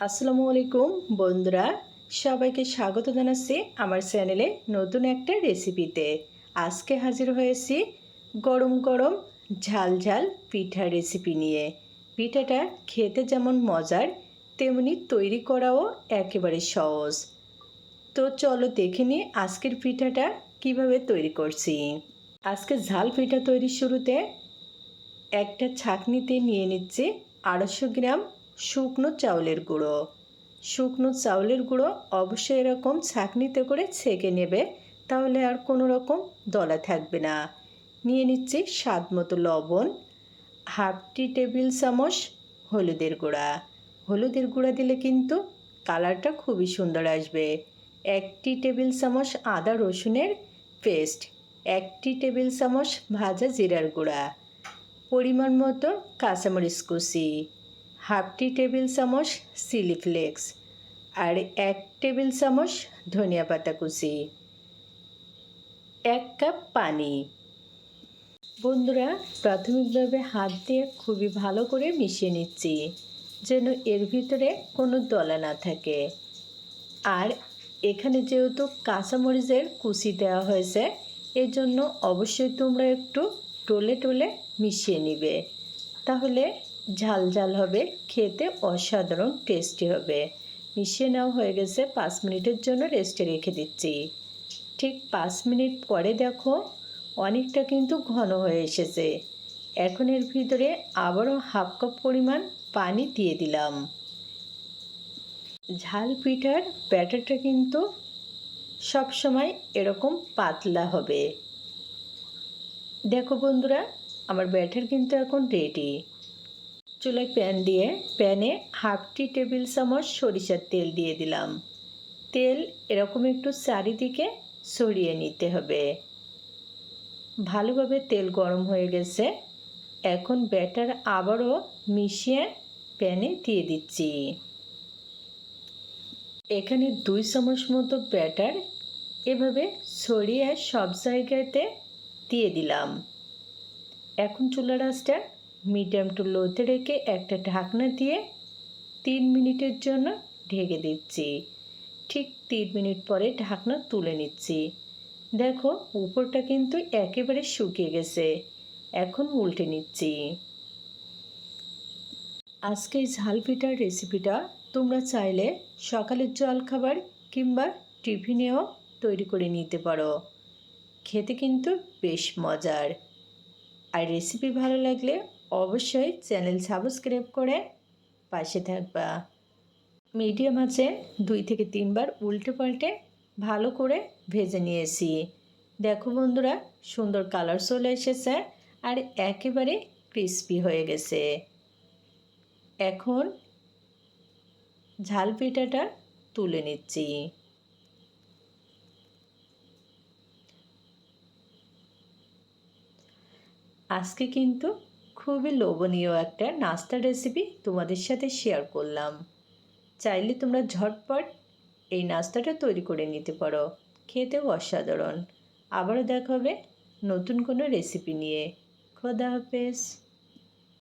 আসসালামু আলাইকুম, বন্ধুরা। সবাইকে স্বাগত জানাচ্ছি আমার চ্যানেলে নতুন একটা রেসিপিতে। আজকে হাজির হয়েছি গরম গরম ঝাল ঝাল পিঠা রেসিপি নিয়ে। পিঠাটা খেতে যেমন মজার, তেমনি তৈরি করাও একেবারে সহজ। তো চলো দেখে নিই আজকের পিঠাটা কীভাবে তৈরি করছি। আজকে ঝাল পিঠা তৈরির শুরুতে একটা ছাঁকনিতে নিয়ে নিচ্ছি আড়াইশো গ্রাম শুকনো চাউলের গুঁড়ো। শুকনো চাউলের গুঁড়ো অবশ্যই এরকম ছাঁকনিতে করে ছেঁকে নেবে, তাহলে আর কোনো রকম দলা থাকবে না। নিয়ে নিচ্ছি স্বাদ মতো লবণ, হাফ টি টেবিল চামচ হলুদের গুঁড়া। হলুদের গুঁড়া দিলে কিন্তু কালারটা খুবই সুন্দর আসবে। একটি টেবিল চামচ আদা রসুনের পেস্ট একটি টেবিল চামচ ভাজা জিরার গুঁড়া, পরিমাণ মতো কাঁচামরিচ কুচি। হাফ টি টেবিল চামচ চিলি ফ্লেক্স আর এক টেবিল চামচ ধনিয়া পাতা কুচি। এক কাপ পানি। বন্ধুরা, প্রাথমিকভাবে হাত দিয়ে খুবই ভালো করে মিশিয়ে নিচ্ছি, যেন এর ভিতরে কোনো দলা না থাকে। আর এখানে যেহেতু কাঁচামরিচের কুচি দেওয়া হয়েছে এই জন্য অবশ্যই তোমরা একটু টোলে টোলে মিশিয়ে নিবে। তাহলে ঝাল ঝাল হবে, খেতে অসাধারণ টেস্টি হবে। মিশিয়ে নেওয়া হয়ে গেছে পাঁচ মিনিটের জন্য রেস্টে রেখে দিচ্ছি। ঠিক পাঁচ মিনিট পরে দেখো, অনেকটা কিন্তু ঘন হয়ে এসেছে। এখন এর ভিতরে আবারও হাফ কাপ পরিমাণ পানি দিয়ে দিলাম। ঝাল পিঠার ব্যাটারটা কিন্তু সব সময় এরকম পাতলা হবে। দেখো বন্ধুরা, আমার ব্যাটার কিন্তু এখন রেডি চুলায় প্যান দিয়ে প্যানে হাফ টি টেবিল চামচ সরিষার তেল দিয়ে দিলাম। তেল এরকম একটু চারিদিকে ছড়িয়ে নিতে হবে। ভালোভাবে তেল গরম হয়ে গেছে। এখন ব্যাটার আবারও মিশিয়ে প্যানে দিয়ে দিচ্ছি। এখানে দুই চামচ মতো ব্যাটার এভাবে ছড়িয়ে সব জায়গাতে দিয়ে দিলাম। এখন চুলার আঁচটা মিডিয়াম টু লোতে রেখে একটা ঢাকনা দিয়ে তিন মিনিটের জন্য ঢেকে দিচ্ছি। ঠিক তিন মিনিট পরে ঢাকনা তুলে নিচ্ছি। দেখো, উপরটা কিন্তু একেবারে শুকিয়ে গেছে। এখন উল্টে নিচ্ছি। আজকে ঝাল পিঠার রেসিপিটা তোমরা চাইলে সকালের জলখাবার কিংবা টিফিনেও তৈরি করে নিতে পারো। খেতে কিন্তু বেশ মজার। আর রেসিপি ভালো লাগলে অবশ্যই চ্যানেল সাবস্ক্রাইব করে পাশে থাকবা। মিডিয়াম আছে, দুই থেকে তিনবার উল্টে পাল্টে ভালো করে ভেজে নিয়েছি। দেখো বন্ধুরা, সুন্দর কালার চলে এসেছে আর একেবারে ক্রিস্পি হয়ে গেছে। এখন ঝাল পিঠাটা তুলে নিচ্ছি। আজকে কিন্তু খুবই লোভনীয় একটা নাস্তা রেসিপি তোমাদের সাথে শেয়ার করলাম। চাইলে তোমরা ঝটপট এই নাস্তাটা তৈরি করে নিতে পারো। খেতেও অসাধারণ। আবারও দেখা হবে নতুন কোনো রেসিপি নিয়ে। খোদা হাফেজ।